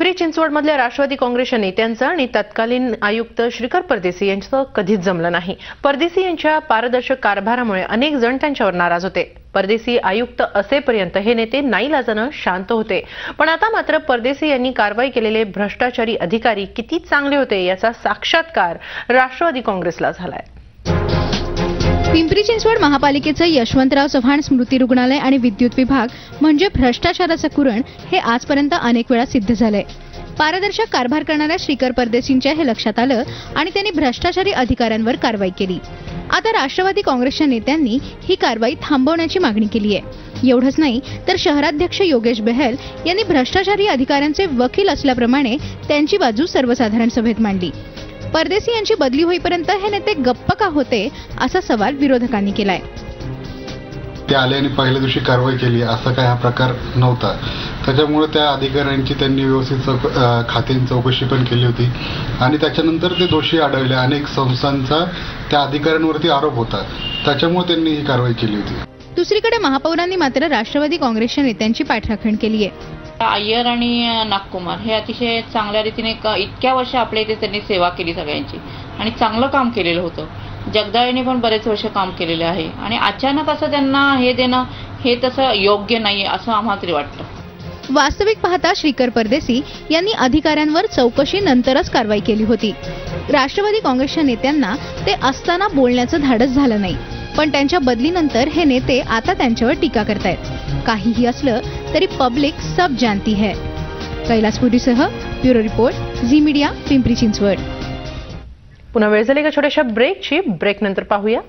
पिंपरी चिंचवडमधल्या राष्ट्रवादी काँग्रेसच्या नेत्यांचं आणि तत्कालीन आयुक्त श्रीकर परदेसी यांचं कधीच जमलं नाही. परदेसी यांच्या पारदर्शक कारभारामुळे अनेक जण त्यांच्यावर नाराज होते. परदेशी आयुक्त असेपर्यंत हे नेते नाईलाजानं शांत होते. पण आता मात्र परदेशी यांनी कारवाई केलेले भ्रष्टाचारी अधिकारी किती चांगले होते याचा साक्षात्कार राष्ट्रवादी काँग्रेसला झालाय. पिंपरी चिंचवड महापालिकेचं यशवंतराव चव्हाण स्मृती रुग्णालय आणि विद्युत विभाग म्हणजे भ्रष्टाचाराचं कुरण हे आजपर्यंत अनेक वेळा सिद्ध झालंय. पारदर्शक कारभार करणाऱ्या श्रीकर परदेशींच्या हे लक्षात आलं आणि त्यांनी भ्रष्टाचारी अधिकाऱ्यांवर कारवाई केली. आता राष्ट्रवादी काँग्रेसच्या नेत्यांनी ही कारवाई थांबवण्याची मागणी केली आहे एवढंच नाही तर शहराध्यक्ष योगेश बेहल यांनी भ्रष्टाचारी अधिकाऱ्यांचे वकील असल्याप्रमाणे त्यांची बाजू सर्वसाधारण सभेत मांडली. परदेशी यांची बदली होईपर्यंत हे नेते गप्प का होते असा सवाल विरोधकांनी केलाय. ते आले आणि पहिल्या दिवशी कारवाई केली असा काही हा प्रकार नव्हता. त्याच्यामुळे त्या अधिकाऱ्यांची त्यांनी व्यवस्थित चौक अं, चौकशी पण केली होती. आणि त्याच्यानंतर ते दोषी आढळले. अनेक संस्थांचा त्या अधिकाऱ्यांवरती आरोप होता. त्याच्यामुळे त्यांनी ही कारवाई केली होती. दुसरीकडे महापौरांनी मात्र राष्ट्रवादी काँग्रेसच्या नेत्यांची पाठराखण केली आहे. अय्यर आणि नागकुमार हे अतिशय चांगल्या रीतीने इतक्या वर्ष आपल्या इथे त्यांनी सेवा केली सगळ्यांची आणि चांगलं काम केलेलं होतं. जगदाळेने पण बरेच वर्ष काम केलेले आहे आणि अचानक असं त्यांना हे देणं हे तसं योग्य नाही असं आम्हाला तरी वाटतं. वास्तविक पाहता श्रीकर परदेसी यांनी अधिकाऱ्यांवर चौकशी नंतरच कारवाई केली होती. राष्ट्रवादी काँग्रेसच्या नेत्यांना ते असताना बोलण्याचं धाडस झालं नाही. पण त्यांच्या बदलीनंतर हे नेते आता त्यांच्यावर टीका करतायत. काहीही असलं तरी पब्लिक सब जानती है. कैलासपुरीसह bureau report Zee media Pimpri Chinchwad. पुन्हा वेळ झाली का छोट्याशा ब्रेकची ब्रेक नंतर पाहूया.